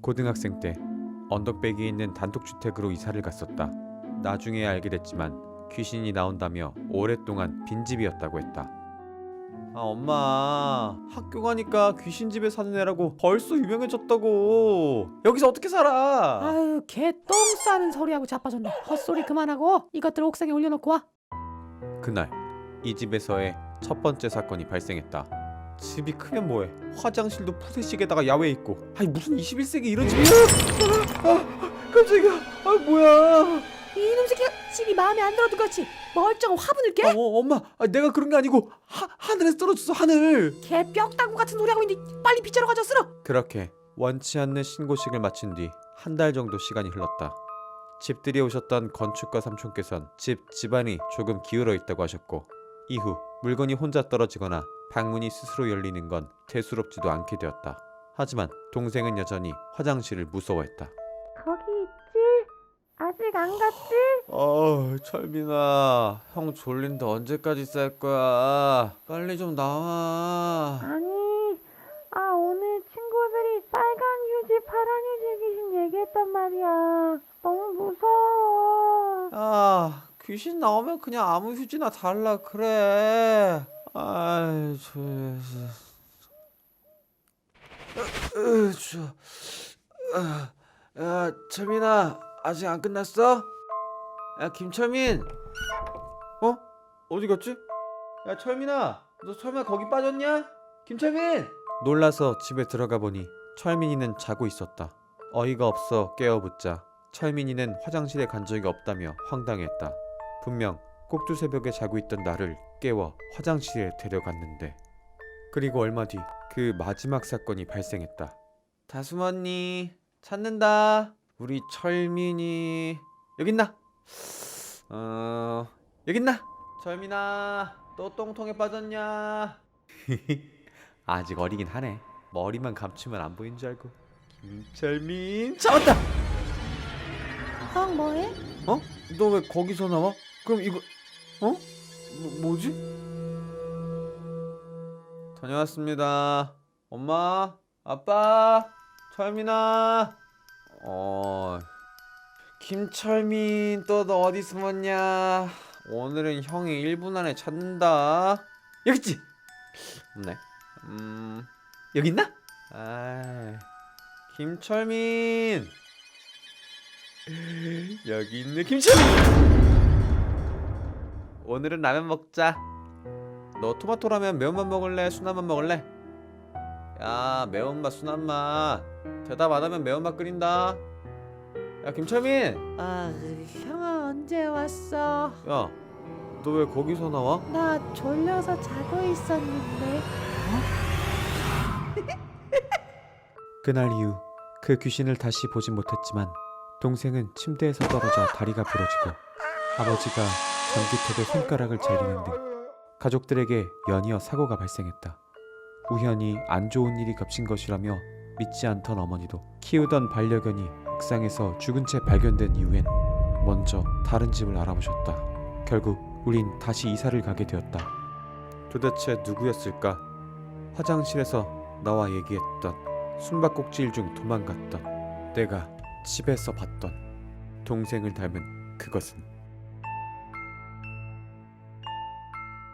고등학생 때 언덕배기에 있는 단독주택으로 이사를 갔었다. 나중에 알게 됐지만 귀신이 나온다며 오랫동안 빈집이었다고 했다. 아 엄마 학교 가니까 귀신집에 사는 애라고 벌써 유명해졌다고. 여기서 어떻게 살아? 아유 개 똥 싸는 소리하고 자빠졌네. 헛소리 그만하고 이것들 옥상에 올려놓고 와. 그날 이 집에서의 첫 번째 사건이 발생했다 집이 크면 뭐해? 화장실도 푸세식에다가 야외에 있고. 아니 무슨 21세기 이런 집이야? 아, 깜짝이야. 아 뭐야. 이놈 새끼가 집이 마음에 안 들어도 그렇지. 멀쩡한 화분을 깨? 어, 엄마. 아, 내가 그런 게 아니고 하, 하늘에서 떨어졌어 하늘. 개 뼈다구 같은 소리 하고 있는데 빨리 빗자루 가져 쓸어. 그렇게 원치 않는 신고식을 마친 뒤 한 달 정도 시간이 흘렀다. 집들이 오셨던 건축가 삼촌께선 집 집안이 조금 기울어 있다고 하셨고 이후 물건이 혼자 떨어지거나 방문이 스스로 열리는 건 대수롭지도 않게 되었다. 하지만 동생은 여전히 화장실을 무서워했다. 거기 있지? 아직 안 갔지? 어, 철민아, 형 졸린데 언제까지 쌀 거야? 빨리 좀 나와. 아니 아 오늘 친구들이 빨간 휴지 파란 휴지 귀신 얘기했단 말이야 너무 무서워 야, 귀신 나오면 그냥 아무 휴지나 달라 그래. 아이, 저, 저, 으, 저, 아, 야, 철민아, 아직 안 끝났어? 야, 김철민, 어? 어디 갔지? 야, 철민아, 너 설마 거기 빠졌냐? 김철민! 놀라서 집에 들어가 보니 철민이는 자고 있었다. 어이가 없어 깨어붙자 철민이는 화장실에 간 적이 없다며 황당했다. 분명 꼭두 새벽에 자고 있던 나를 깨워 화장실에 데려갔는데 그리고 얼마 뒤 그 마지막 사건이 발생했다. 다솜 언니 찾는다. 우리 철민이 여기 있나? 어 여기 있나? 철민아 또 똥통에 빠졌냐? 아직 어리긴 하네. 머리만 감추면 안 보이는 줄 알고. 김철민 잡았다. 형 뭐해? 어? 너 왜 거기서 나와? 그럼 이거 어? 뭐, 뭐지? 다녀왔습니다. 엄마, 아빠, 철민아. 어, 김철민 또 너 어디 숨었냐? 오늘은 형이 1분 안에 찾는다. 여기 있지? 없네. 음, 여기 있나? 아, 김철민. 여기 있네 김철민 오늘은 라면 먹자. 너 토마토 라면 매운맛 먹을래? 순한맛 먹을래? 야 매운맛 순한맛. 대답 안 하면 매운맛 끓인다. 야 김철민! 아 형아 언제 왔어? 야 너 왜 거기서 나와? 나 졸려서 자고 있었는데. 그날 이후 그 귀신을 다시 보진 못했지만 동생은 침대에서 떨어져 다리가 부러지고 아버지가 전기톱에 손가락을 잘리는 등 가족들에게 연이어 사고가 발생했다. 우연히 안 좋은 일이 겹친 것이라며 믿지 않던 어머니도 키우던 반려견이 옥상에서 죽은 채 발견된 이후엔 먼저 다른 집을 알아보셨다. 결국 우린 다시 이사를 가게 되었다. 도대체 누구였을까? 화장실에서 나와 얘기했던 숨바꼭질 중 도망갔던 내가 집에서 봤던 동생을 닮은 그것은